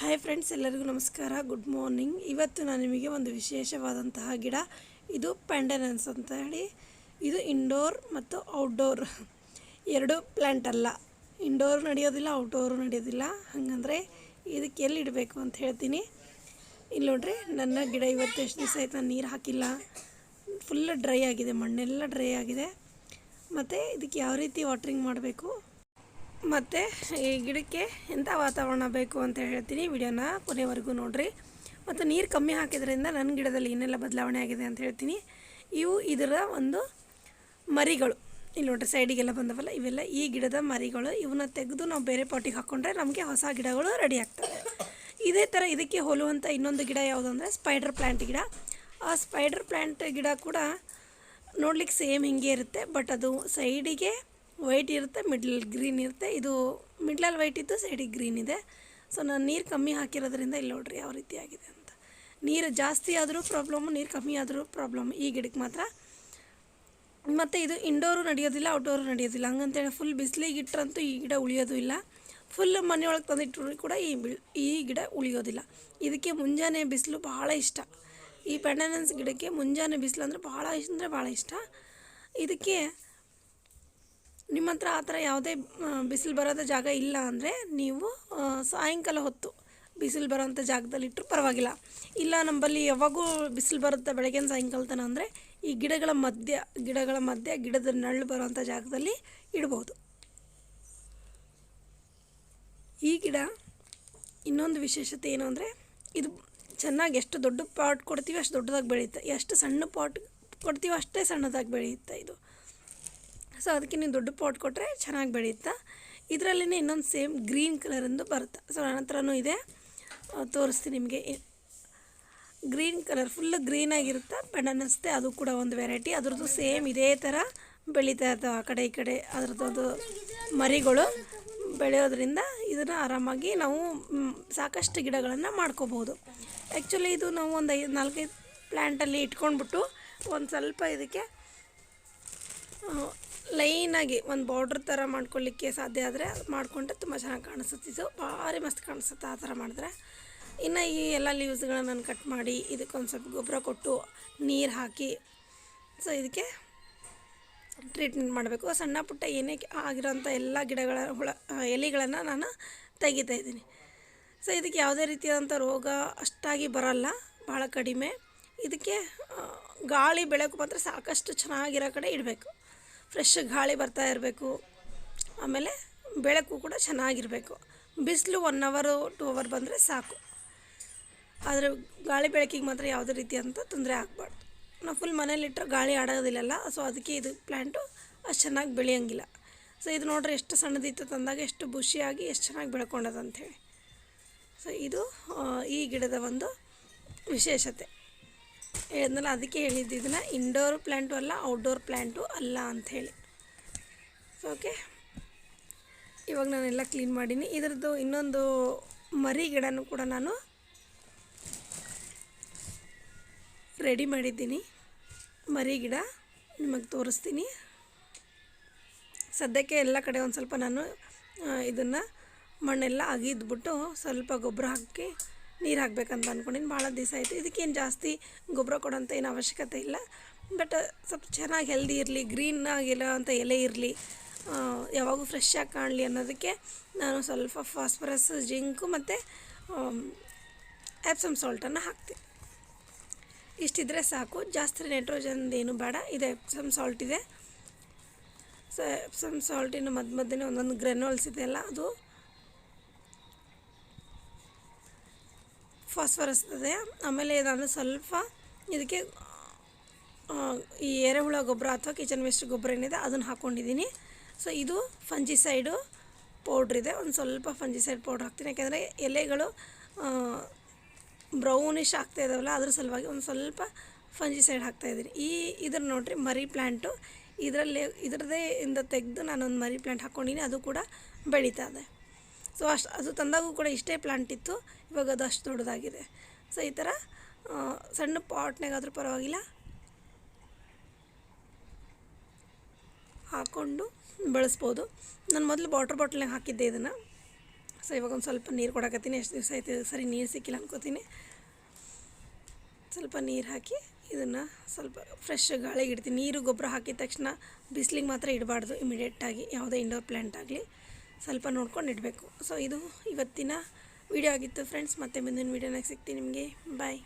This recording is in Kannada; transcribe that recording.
ಹಾಯ್ ಫ್ರೆಂಡ್ಸ್ ಎಲ್ಲರಿಗೂ ನಮಸ್ಕಾರ. ಗುಡ್ ಮಾರ್ನಿಂಗ್ ಇವತ್ತು ನಾನು ನಿಮಗೆ ಒಂದು ವಿಶೇಷವಾದಂತಹ ಗಿಡ. ಇದು ಪ್ಯಾಂಡನನ್ಸ್ ಅಂತ ಹೇಳಿ. ಇದು ಇಂಡೋರ್ ಮತ್ತು ಔಟ್ಡೋರ್ ಎರಡು ಪ್ಲ್ಯಾಂಟ್ ಅಲ್ಲ. ಇಂಡೋರ್ ನಡೆಯೋದಿಲ್ಲ ಔಟ್ಡೋರು ನಡೆಯೋದಿಲ್ಲ. ಹಾಗಂದರೆ ಇದಕ್ಕೆ ಎಲ್ಲಿ ಇಡಬೇಕು ಅಂತ ಹೇಳ್ತೀನಿ. ಇಲ್ಲಿ ನೋಡ್ರಿ, ನನ್ನ ಗಿಡ ಇವತ್ತು ಎಷ್ಟು ದಿವಸ ಆಯ್ತು, ನಾನು ನೀರು ಹಾಕಿಲ್ಲ. ಫುಲ್ ಡ್ರೈ ಆಗಿದೆ, ಮಣ್ಣೆಲ್ಲ ಡ್ರೈ ಆಗಿದೆ. ಮತ್ತು ಇದಕ್ಕೆ ಯಾವ ರೀತಿ ವಾಟ್ರಿಂಗ್ ಮಾಡಬೇಕು? ಮತ್ತು ಈ ಗಿಡಕ್ಕೆ ಎಂಥ ವಾತಾವರಣ ಬೇಕು ಅಂತ ಹೇಳ್ತೀನಿ. ವಿಡಿಯೋನ ಕೊನೆವರೆಗೂ ನೋಡಿರಿ. ಮತ್ತು ನೀರು ಕಮ್ಮಿ ಹಾಕಿದ್ರಿಂದ ನನ್ನ ಗಿಡದಲ್ಲಿ ಏನೆಲ್ಲ ಬದಲಾವಣೆ ಆಗಿದೆ ಅಂತ ಹೇಳ್ತೀನಿ. ಇವು ಇದರ ಒಂದು ಮರಿಗಳು. ಇಲ್ಲಿ ನೋಡ್ರಿ, ಸೈಡಿಗೆಲ್ಲ ಬಂದವಲ್ಲ, ಇವೆಲ್ಲ ಈ ಗಿಡದ ಮರಿಗಳು. ಇವನ್ನ ತೆಗೆದು ನಾವು ಬೇರೆ ಪಾಟಿಗೆ ಹಾಕ್ಕೊಂಡ್ರೆ ನಮಗೆ ಹೊಸ ಗಿಡಗಳು ರೆಡಿ ಆಗ್ತವೆ. ಇದೇ ಥರ ಇದಕ್ಕೆ ಹೋಲುವಂಥ ಇನ್ನೊಂದು ಗಿಡ ಯಾವುದು ಅಂದರೆ ಸ್ಪೈಡರ್ ಪ್ಲ್ಯಾಂಟ್ ಗಿಡ. ಆ ಸ್ಪೈಡರ್ ಪ್ಲ್ಯಾಂಟ್ ಗಿಡ ಕೂಡ ನೋಡ್ಲಿಕ್ಕೆ ಸೇಮ್ ಹಿಂಗೆ ಇರುತ್ತೆ ಬಟ್ ಅದು ಸೈಡಿಗೆ ವೈಟ್ ಇರುತ್ತೆ ಮಿಡ್ಲ್ ಗ್ರೀನ್ ಇರುತ್ತೆ. ಇದು ಮಿಡ್ಲಲ್ಲಿ ವೈಟ್ ಇದ್ದು ಸೈಡಿಗೆ ಗ್ರೀನ್ ಇದೆ. ಸೊ ನಾನು ನೀರು ಕಮ್ಮಿ ಹಾಕಿರೋದ್ರಿಂದ ಇಲ್ಲಿ ನೋಡ್ರಿ ಯಾವ ರೀತಿ ಆಗಿದೆ ಅಂತ. ನೀರು ಜಾಸ್ತಿ ಆದರೂ ಪ್ರಾಬ್ಲಮ್ಮು ನೀರು ಕಮ್ಮಿ ಆದರೂ ಪ್ರಾಬ್ಲಮ್ ಈ ಗಿಡಕ್ಕೆ ಮಾತ್ರ. ಮತ್ತು ಇದು ಇಂಡೋರು ನಡೆಯೋದಿಲ್ಲ ಔಟ್ಡೋರು ನಡೆಯೋದಿಲ್ಲ. ಹಂಗಂತೇಳಿ ಫುಲ್ ಬಿಸಿಲಿಗೆ ಇಟ್ಟರಂತೂ ಈ ಗಿಡ ಉಳಿಯೋದು ಇಲ್ಲ. ಫುಲ್ ಮನೆಯೊಳಗೆ ತಂದಿಟ್ಟರು ಕೂಡ ಈ ಈ ಗಿಡ ಉಳಿಯೋದಿಲ್ಲ. ಇದಕ್ಕೆ ಮುಂಜಾನೆ ಬಿಸಿಲು ಭಾಳ ಇಷ್ಟ. ಈ ಪೆಂಡನೆನ್ಸ್ ಗಿಡಕ್ಕೆ ಮುಂಜಾನೆ ಬಿಸಿಲು ಅಂದರೆ ಭಾಳ ಇಷ್ಟ, ಅಂದರೆ ಭಾಳ ಇಷ್ಟ. ಇದಕ್ಕೆ ನಿಮ್ಮ ಹತ್ರ ಆ ಥರ ಯಾವುದೇ ಬಿಸಿಲು ಬರೋದ ಜಾಗ ಇಲ್ಲ ಅಂದರೆ ನೀವು ಸಾಯಂಕಾಲ ಹೊತ್ತು ಬಿಸಿಲು ಬರೋಂಥ ಜಾಗದಲ್ಲಿ ಇಟ್ಟರು ಪರವಾಗಿಲ್ಲ. ಇಲ್ಲ ನಂಬಲ್ಲಿ ಯಾವಾಗೂ ಬಿಸಿಲು ಬರುತ್ತೆ ಬೆಳಗಿನ ಸಾಯಂಕಾಲ ತನಕ ಅಂದರೆ ಈ ಗಿಡಗಳ ಮಧ್ಯ, ಗಿಡಗಳ ಮಧ್ಯೆ ಗಿಡದ ನಳ್ಳು ಬರೋಂಥ ಜಾಗದಲ್ಲಿ ಇಡ್ಬೋದು. ಈ ಗಿಡ ಇನ್ನೊಂದು ವಿಶೇಷತೆ ಏನು ಅಂದರೆ ಇದು ಚೆನ್ನಾಗಿ ಎಷ್ಟು ದೊಡ್ಡ ಪಾಟ್ ಕೊಡ್ತೀವಿ ಅಷ್ಟು ದೊಡ್ಡದಾಗಿ ಬೆಳೆಯುತ್ತೆ. ಎಷ್ಟು ಸಣ್ಣ ಪಾಟ್ ಕೊಡ್ತೀವೋ ಅಷ್ಟೇ ಸಣ್ಣದಾಗಿ ಬೆಳೆಯುತ್ತೆ ಇದು. ಸೊ ಅದಕ್ಕೆ ನೀವು ದೊಡ್ಡ ಪಾಟ್ ಕೊಟ್ಟರೆ ಚೆನ್ನಾಗಿ ಬೆಳೆಯುತ್ತಾ? ಇದರಲ್ಲೇ ಇನ್ನೊಂದು ಸೇಮ್ ಗ್ರೀನ್ ಕಲರಿಂದು ಬರುತ್ತೆ. ಸೊ ನನ್ನ ಹತ್ರನೂ ಇದೆ. ತೋರಿಸ್ತೀನಿ ನಿಮಗೆ. ಗ್ರೀನ್ ಕಲರ್, ಫುಲ್ ಗ್ರೀನ್ ಆಗಿರುತ್ತೆ. ಬೆಂಡನಸ್ತೆ ಅದು ಕೂಡ ಒಂದು ವೆರೈಟಿ. ಅದ್ರದ್ದು ಸೇಮ್ ಇದೇ ಥರ ಬೆಳೀತಾ ಇರ್ತವೆ ಆ ಕಡೆ, ಈ ಕಡೆ. ಅದ್ರದ್ದು ಮರಿಗಳು ಬೆಳೆಯೋದ್ರಿಂದ ಇದನ್ನು ಆರಾಮಾಗಿ ನಾವು ಸಾಕಷ್ಟು ಗಿಡಗಳನ್ನು ಮಾಡ್ಕೋಬೋದು ಆ್ಯಕ್ಚುಲಿ ಇದು ನಾವು ಒಂದು ಐದು, ನಾಲ್ಕೈದು ಪ್ಲ್ಯಾಂಟಲ್ಲಿ ಇಟ್ಕೊಂಡ್ಬಿಟ್ಟು ಒಂದು ಸ್ವಲ್ಪ ಇದಕ್ಕೆ ಲೈನಾಗಿ ಒಂದು ಬಾರ್ಡ್ರ್ ಥರ ಮಾಡ್ಕೊಳ್ಳಿಕ್ಕೆ ಸಾಧ್ಯ ಆದರೆ ಮಾಡಿಕೊಂಡ್ರೆ ತುಂಬ ಚೆನ್ನಾಗಿ ಕಾಣಿಸುತ್ತೆ. ಭಾರಿ ಮಸ್ತ್ ಕಾಣಿಸುತ್ತೆ ಆ ಥರ ಮಾಡಿದ್ರೆ. ಇನ್ನು ಈ ಎಲ್ಲ ಲೀವ್ಸ್ಗಳನ್ನ ನಾನು ಕಟ್ ಮಾಡಿ ಇದಕ್ಕೊಂದು ಸ್ವಲ್ಪ ಗೊಬ್ಬರ ಕೊಟ್ಟು ನೀರು ಹಾಕಿ ಸೊ ಇದಕ್ಕೆ ಟ್ರೀಟ್ಮೆಂಟ್ ಮಾಡಬೇಕು. ಸಣ್ಣ ಪುಟ್ಟ ಏನೇ ಆಗಿರೋಂಥ ಎಲ್ಲ ಗಿಡಗಳ ಹುಳ ಎಲೆಗಳನ್ನು ನಾನು ತೆಗಿತಾ ಇದ್ದೀನಿ. ಸೊ ಇದಕ್ಕೆ ಯಾವುದೇ ರೀತಿಯಾದಂಥ ರೋಗ ಅಷ್ಟಾಗಿ ಬರಲ್ಲ ಭಾಳ ಕಡಿಮೆ. ಇದಕ್ಕೆ ಗಾಳಿ ಬೆಳಕು ಮಾತ್ರ ಸಾಕಷ್ಟು ಚೆನ್ನಾಗಿರೋ ಕಡೆ ಇಡಬೇಕು. ಫ್ರೆಶ್ ಗಾಳಿ ಬರ್ತಾ ಇರಬೇಕು. ಆಮೇಲೆ ಬೆಳಕು ಕೂಡ ಚೆನ್ನಾಗಿರಬೇಕು. ಬಿಸಿಲು ಒನ್ ಅವರು ಟು ಅವರ್ ಬಂದರೆ ಸಾಕು. ಆದರೆ ಗಾಳಿ ಬೆಳಕಿಗೆ ಮಾತ್ರ ಯಾವುದೇ ಅಂತ ತೊಂದರೆ ಆಗಬಾರ್ದು. ನಾವು ಫುಲ್ ಮನೇಲಿಟ್ಟರೆ ಗಾಳಿ ಆಡೋದಿಲ್ಲಲ್ಲ ಸೊ ಅದಕ್ಕೆ ಇದು ಪ್ಲ್ಯಾಂಟು ಅಷ್ಟು ಚೆನ್ನಾಗಿ ಬೆಳೆಯೋಂಗಿಲ್ಲ. ಸೊ ಇದು ನೋಡ್ರಿ ಎಷ್ಟು ಸಣ್ಣದಿತ್ತು ತಂದಾಗ ಎಷ್ಟು ಬುಷಿಯಾಗಿ ಎಷ್ಟು ಚೆನ್ನಾಗಿ ಬೆಳ್ಕೊಂಡದಂಥೇಳಿ ಸೊ ಇದು ಈ ಗಿಡದ ಒಂದು ವಿಶೇಷತೆ. ಹೇಳಿದ್ನಲ್ಲ, ಅದಕ್ಕೆ ಹೇಳಿದ್ದು ಇದನ್ನು ಇಂಡೋರ್ ಪ್ಲ್ಯಾಂಟು ಅಲ್ಲ ಔಟ್ಡೋರ್ ಪ್ಲ್ಯಾಂಟು ಅಲ್ಲ ಅಂಥೇಳಿ ಸೊ ಓಕೆ ಇವಾಗ ನಾನೆಲ್ಲ ಕ್ಲೀನ್ ಮಾಡೀನಿ. ಇದರದ್ದು ಇನ್ನೊಂದು ಮರಿ ಗಿಡನೂ ಕೂಡ ನಾನು ರೆಡಿ ಮಾಡಿದ್ದೀನಿ. ಮರಿ ಗಿಡ ನಿಮಗೆ ತೋರಿಸ್ತೀನಿ. ಸದ್ಯಕ್ಕೆ ಎಲ್ಲ ಕಡೆ ಒಂದು ಸ್ವಲ್ಪ ನಾನು ಇದನ್ನು ಮಣ್ಣೆಲ್ಲ ಅಗಿದ್ಬಿಟ್ಟು ಸ್ವಲ್ಪ ಗೊಬ್ಬರ ಹಾಕಿ ನೀರು ಹಾಕ್ಬೇಕಂತ ಅಂದ್ಕೊಂಡಿನಿ ಭಾಳ ದಿವಸ ಆಯಿತು. ಇದಕ್ಕೇನು ಜಾಸ್ತಿ ಗೊಬ್ಬರ ಕೊಡೋಂಥ ಏನು ಅವಶ್ಯಕತೆ ಇಲ್ಲ. ಬಟ್ ಸ್ವಲ್ಪ ಚೆನ್ನಾಗಿ ಹೆಲ್ದಿ ಇರಲಿ ಗ್ರೀನ್ ಆಗಿಲ್ಲ ಅಂತ ಎಲೆ ಇರಲಿ ಯಾವಾಗೂ ಫ್ರೆಶ್ ಆಗಿ ಕಾಣಲಿ ಅನ್ನೋದಕ್ಕೆ ನಾನು ಸ್ವಲ್ಪ ಫಾಸ್ಫರಸ್ ಜಿಂಕು ಮತ್ತು ಆ್ಯಪ್ಸಮ್ ಸಾಲ್ಟನ್ನು ಹಾಕ್ತೀನಿ. ಇಷ್ಟಿದ್ರೆ ಸಾಕು. ಜಾಸ್ತಿ ನೈಟ್ರೋಜನ್ದೇನು ಬೇಡ. ಇದು ಎಪ್ಸಮ್ ಸಾಲ್ಟ್ ಇದೆ. ಸೊ ಎಪ್ಸಮ್ ಸಾಲ್ಟಿನ ಮಧ್ಯ ಮಧ್ಯೆ ಒಂದೊಂದು ಗ್ರೆನೋಲ್ಸ್ ಇದೆಯಲ್ಲ ಅದು ಫಾಸ್ಫರಸ್ ಇದೆ. ಆಮೇಲೆ ನಾನು ಸ್ವಲ್ಪ ಇದಕ್ಕೆ ಈ ಎರೆಹುಳ ಗೊಬ್ಬರ ಅಥವಾ ಕಿಚನ್ ವೇಸ್ಟ್ ಗೊಬ್ಬರ ಏನಿದೆ ಅದನ್ನು ಹಾಕ್ಕೊಂಡಿದ್ದೀನಿ ಸೊ ಇದು ಫಂಜಿಸೈಡು ಪೌಡ್ರ್ ಇದೆ. ಒಂದು ಸ್ವಲ್ಪ ಫಂಜಿಸೈಡ್ ಪೌಡ್ರ್ ಹಾಕ್ತೀನಿ. ಯಾಕೆಂದರೆ ಎಲೆಗಳು ಬ್ರೌನಿಶ್ ಆಗ್ತಾ ಇದಾವಲ್ಲ, ಅದ್ರ ಸಲುವಾಗಿ ಒಂದು ಸ್ವಲ್ಪ ಫಂಜಿಸೈಡ್ ಹಾಕ್ತಾಯಿದ್ದೀನಿ ಈ ಇದ್ರ ನೋಡ್ರಿ, ಮರಿ ಪ್ಲ್ಯಾಂಟು ಇದರಲ್ಲಿ ಇದರದೇ ಇಂದ ತೆಗೆದು ನಾನೊಂದು ಮರಿ ಪ್ಲ್ಯಾಂಟ್ ಹಾಕ್ಕೊಂಡಿನಿ ಅದು ಕೂಡ ಬೆಳೀತಾ ಇದೆ. ಸೊ ಅಷ್ಟು, ಅದು ತಂದಾಗೂ ಕೂಡ ಇಷ್ಟೇ ಪ್ಲಾಂಟ್ ಇತ್ತು. ಇವಾಗ ಅದು ಅಷ್ಟು ದೊಡ್ಡದಾಗಿದೆ. ಸೊ ಈ ಥರ ಸಣ್ಣ ಪಾಟ್ನಾಗಾದರೂ ಪರವಾಗಿಲ್ಲ. ಹಾಕ್ಕೊಂಡು ಬೆಳೆಸ್ಬೋದು. ನಾನು ಮೊದಲು ವಾಟ್ರ್ ಬಾಟ್ಲ್ನಾಗ ಹಾಕಿದ್ದೆ ಇದನ್ನು. ಸೊ ಇವಾಗ ಒಂದು ಸ್ವಲ್ಪ ನೀರು ಕೊಡಕತ್ತೀನಿ. ಎಷ್ಟು ದಿವಸ ಆಯ್ತು ಸರಿ ನೀರು ಸಿಕ್ಕಿಲ್ಲ ಅನ್ಕೋತೀನಿ. ಸ್ವಲ್ಪ ನೀರು ಹಾಕಿ ಇದನ್ನು ಸ್ವಲ್ಪ ಫ್ರೆಶ್ ಗಾಳಿಗೆ ಇಡ್ತೀನಿ. ನೀರು ಗೊಬ್ಬರ ಹಾಕಿದ ತಕ್ಷಣ ಬಿಸಿಲಿಗೆ ಮಾತ್ರ ಇಡಬಾರ್ದು ಇಮಿಡಿಯೇಟಾಗಿ ಯಾವುದೇ ಇಂಡೋರ್ ಪ್ಲ್ಯಾಂಟ್ ಆಗಲಿ. ಸ್ವಲ್ಪ ನೋಡ್ಕೊಂಡು ಇಡಬೇಕು ಸೊ ಇದು ಇವತ್ತಿನ ವಿಡಿಯೋ ಆಗಿತ್ತು ಫ್ರೆಂಡ್ಸ್ ಮತ್ತೆ ಮುಂದಿನ ವೀಡಿಯೋನಾಗ ಸಿಗ್ತೀನಿ ನಿಮಗೆ. ಬಾಯ್